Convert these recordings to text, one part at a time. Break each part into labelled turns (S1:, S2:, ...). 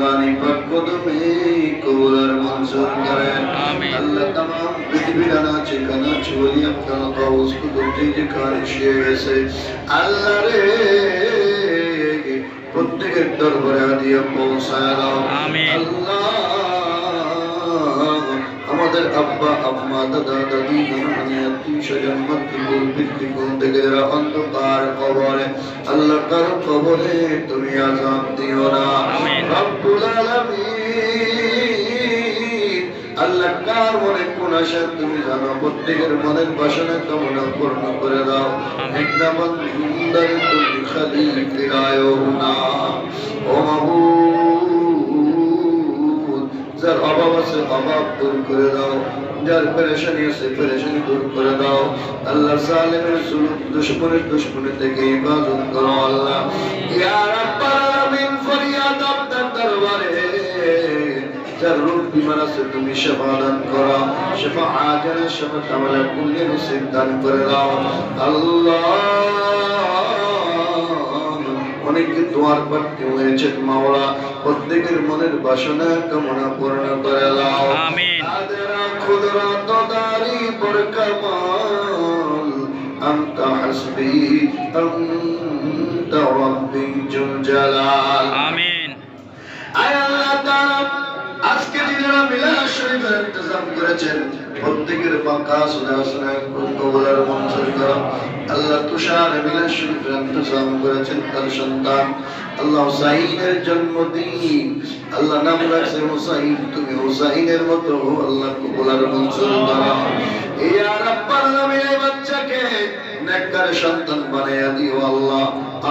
S1: রানী পাক কদমে কবুলার মঞ্জুর করেন
S2: আমিন।
S1: আল্লাহ तमाम পৃথিবীর আনাচে কানাচে ওলি আপনার কাউস কুদরতি যেখানে শুয়ে গেছে আল্লাহ রে প্রত্যেকের দরবারে আদিয়া পৌঁছায় দাও
S2: আমিন।
S1: আল্লাহ আমাদের আব্বা আম্মা দাদা দাদি নানা নানি আত্মীয় স্বজন মাতৃকুল পিতৃকুল থেকে যারা অন্ধকার কবরে আল্লাহ কার কবরে তুমি আজাব দিও না। রব্বুল আলামিন। আল্লাহ কার মনে কোন আশা তুমি জানো? প্রত্যেকের মনের বাসনা কামনা পূর্ণ করে দাও। তুমি খালি ফিরায়ও না। ও মাহবুব। যার অভাব আছে, অভাব দূর করে দাও। যার পেরেশানি আছে, পেরেশানি দূর করে দাও। আল্লাহ জালেমের জুলুম দুশমনের দুশমনের থেকে ইবাদত করো আল্লাহ। যার আছে, তুমি শেফা দান করো। শেফা আজানা নসিব দান করে দাও। আল্লাহ অনেকে দোয়ার প্রার্থী হয়েছে মাওলা প্রত্যেকের মনের বাসনা কামনা পূর্ণ করে দাও
S2: আমিন।
S1: তাদের খুদরত দারি পর কামাল أنت حسبي أنت ربي ذو الجلال
S2: আমিন
S1: আয় আল্লাহ তাআলা আজকে দিনেরা মিলাদ শরীফের ইন্তজাম করেছেন প্রত্যেকের পাখা সুদা সুনা কবুলার মঞ্জুর আল্লাহ তুষার মিলাদ গ্রন্থ সাম করেছেন তার সন্তান। আল্লাহ হুসাইনের জন্মদিন। আল্লাহ নাম রাখছে হুসাইন। তুমি হুসাইনের মতো আল্লাহ কবুলার মঞ্জুর করো এই আর এই বাচ্চাকে নেককার সন্তান বানাইয়া দিও আল্লাহ।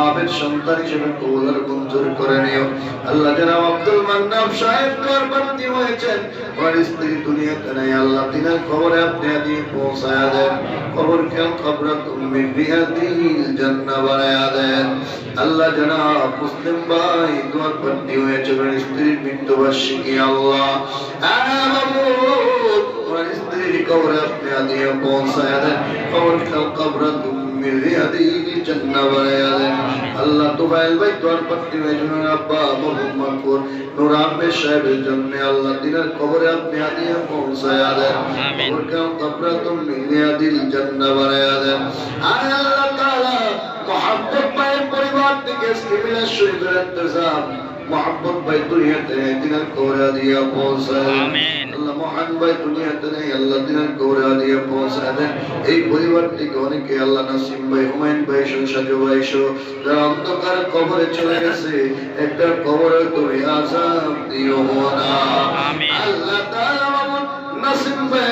S1: আবেদ সন্তান হিসেবে কবুলার মঞ্জুর করে নিও। আল্লাহ জনাব আব্দুল মান্নাব সাহেব করবন্দি হয়েছেন। ওর স্ত্রী দুনিয়াতে নাই। আল্লাহ তিনার খবরে আপনি আদি পৌঁছায়া দেন। খবর কেউ খবর তুমি বিহাদিল জান্নাহ বানায়া দেন। আল্লাহ জনাব মুসলিম ভাই দোয়ার বন্দি হয়েছে। ওর স্ত্রীর মৃত্যুবার্ষিকী আল্লাহ। আমাবুদ ওর স্ত্রীর কবরে আপনি আদি পৌঁছায়া দেন খবর কেউ খবর তুমি মিলিয়াদিল জান্নাহ বানায়া দেন আল্লাহ তোবাইল ভাই তোর পত্নী মেজনুর আব্বা মোহাম্মদপুর নূর আহমেদ সাহেবের জন্য আল্লাহ দিনের কবরে আপনি আদিয়ে পৌঁছায়া দেন
S2: আমিন।
S1: কবরকে কবরে তুমি মিলিয়া দিল জান্নাহ বানায়া দেন আয় আল্লাহ তাআলা মোহাম্মদ দিনের কবরে দিয়ে পৌঁছায়
S2: আমিন।
S1: আল্লাহ মহান ভাই দুনিয়াতে নেই আল্লাহ দিনের কবরে দিয়ে পৌঁছায় দেন এই পরিবার থেকে অনেকে আল্লাহ নাসিম ভাই হুমায়ুন ভাই সহ সাজু ভাই সহ যারা অন্ধকার কবরে চলে গেছে একটা কবরে তুমি আজাব দিও না আল্লাহ তাআলা নাসিম ভাই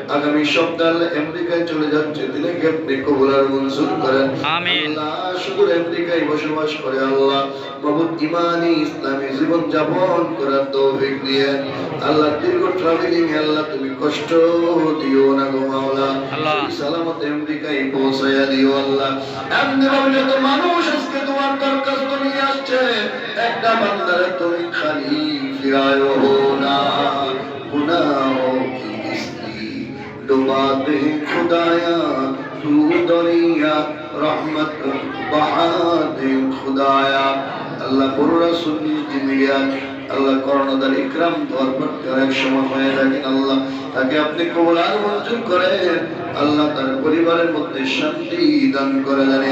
S1: আগামী সপ্তাহে আমেরিকায় চলে যাচ্ছে দিলেকে আপনি কবুল আর মঞ্জুর করেন।
S2: আমিন।
S1: আল্লাহ শুধু আমেরিকায় বসবাস করে আল্লাহ। প্রভু ইমানি ইসলামী জীবন যাপন করার তৌফিক দিয়ে। আল্লাহ দীর্ঘ ট্রাভেলিং আল্লাহ তুমি কষ্ট দিও না গো মাওলা। সালামত আমেরিকায় পৌঁছায়া দিও আল্লাহ। এমনি ভাবে যত মানুষ আজকে তোমার দরখাস্ত নিয়ে আসছে একটা বান্দারে তুমি খালি ফিরায়ও না। গুনাহ তোমাদ খুদায়া তু দরিয়া রহমত বাহাদ খুদায়া আল্লাহ পুরা সুন্নি জিন্দিগিয়াত আল্লাহ করোনাদার ইকরাম দরবার করার সময় হয়ে থাকেন আল্লাহ তাকে আপনি কবলার মঞ্জুর করেন আল্লাহ তার পরিবারের মধ্যে শান্তি দান করে দেন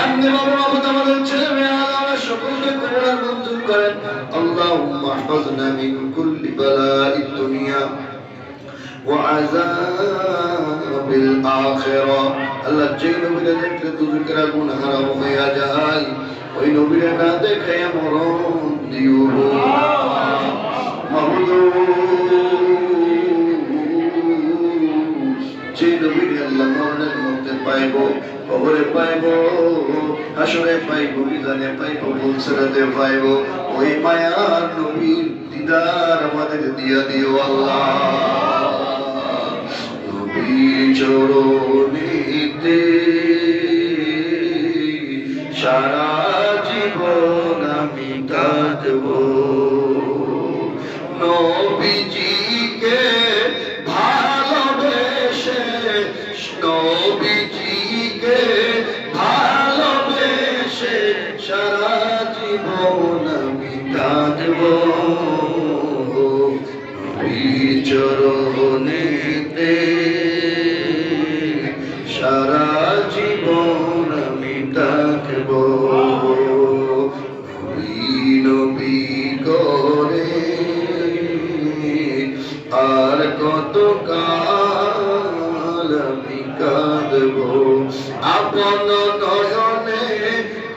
S1: এমনি বাবা বাবা আমাদের ছেলে মেয়ে আমার সকলকে কবলার মঞ্জুর করেন। আল্লাহ মাহফাজনা মিন কুল্লি বালা দুনিয়া। وعذاب الآخرة আল্লাহ যে নবীরা দেখলে দুজকেরা গুণ হারাম হইয়া যায় ওই নবীরা না দেখে মরণ দিও মাহুদ যে নবীর আল্লাহ মরণের মধ্যে পাইব কবরে পাইব হাসরে পাইব বিধানে পাইব বলসরাতে পাইব ওই মায়ার নবীর দিন দিদার আমাদের দিয়া দিও আল্লাহ নবী চরণেতে সারা জীবন আমি কাঁদব। নবীজিকে ভালোবেসে নবীজিকে ভালোবেসে সারা জীবন আমি কাঁদব। নবী আর কত কাল আমি কাঁদব আপন নয়নে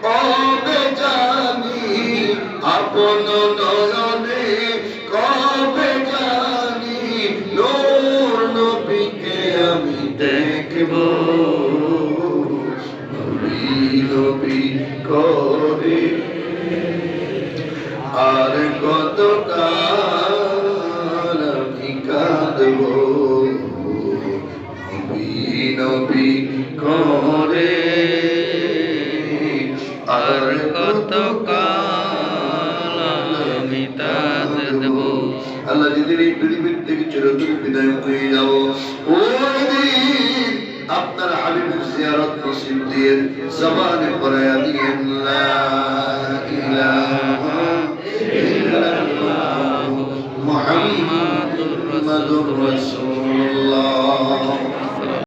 S1: কবে জানি আপন নয়নে কবে জানি নূর নবীকে আমি দেখব নবী করে আর কত কাল কাঁদব নবী নবী করে আর কত আমি কাঁদব আল্লাহ যেদিন এই পৃথিবীর হয়ে যাব। ওই দিন আপনার হাবিবের জিয়ারত নসিব দিয়ে জবানে পড়ায়া দিয়ে লা ইল্লাল্লাহ মুহাম্মাদুর রাসূলুল্লাহ